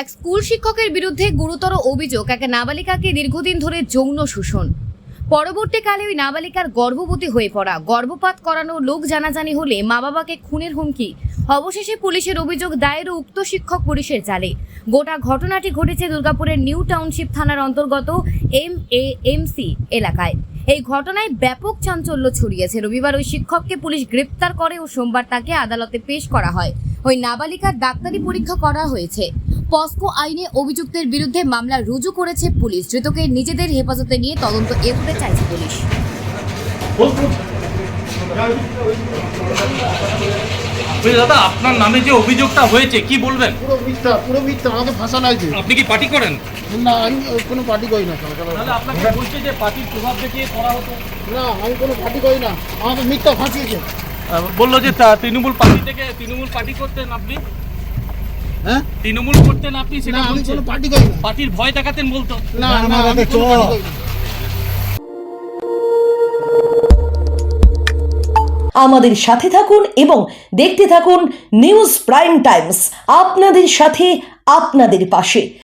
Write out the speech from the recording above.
এক স্কুল শিক্ষকের বিরুদ্ধে গুরুতর অভিযোগ, এক নাবালিকাকে দীর্ঘদিন ধরে যৌন শোষণ। পরবর্তীকালে ওই নাবালিকার গর্ভবতী হয়ে পড়া, গর্ভপাত করানো লোক জানাজানি হলে মা বাবাকে খুনের হুমকি। অবশেষে পুলিশের অভিযোগ দায়ের উক্ত শিক্ষক পুলিশের জালে গোটা ঘটনাটি ঘটেছে দুর্গাপুরের নিউ টাউনশিপ থানার অন্তর্গত এম এ এম সি এলাকায়। এই ঘটনায় ব্যাপক চাঞ্চল্য ছড়িয়েছে। রবিবার ওই শিক্ষককে পুলিশ গ্রেপ্তার করে ও সোমবার তাকে আদালতে পেশ করা হয়। ওই নাবালিকার ডাক্তারি পরীক্ষা করা হয়েছে। পস্কো আইনে অভিযুক্তের বিরুদ্ধে মামলা রুজু করেছে পুলিশ। ধৃতকে নিজেদের হেফাজতে নিয়ে তদন্ত এগোতে চাইছে পুলিশ। দাদা আপনার নামে যে অভিযোগটা হয়েছে কি বলবেন? পুরো মিথ্যা পুরো মিথ্যা আমাকে ফাঁসা লাগছে আপনি কি পার্টি করেন? না আমি কোনো পার্টি করি না তাহলে আপনাকে বলছে যে পার্টির প্রভাব দেখিয়ে করা হতো। না আমি কোনো পার্টি করি না আমাকে মিথ্যা ফাঁসিয়েছে। বলল যে তা- তৃণমূল পার্টি থেকে তৃণমূল পার্টি করতেন আপনি। হ্যাঁ? তৃণমূল করতেন আপনি সেটা আমি কোনো পার্টি করি না। পার্টির ভয় দেখাতেন বলতো। না। আমাদের সাথে থাকুন এবং দেখতে থাকুন নিউজ প্রাইম টাইমস। আপনাদের সাথে আপনাদের পাশে।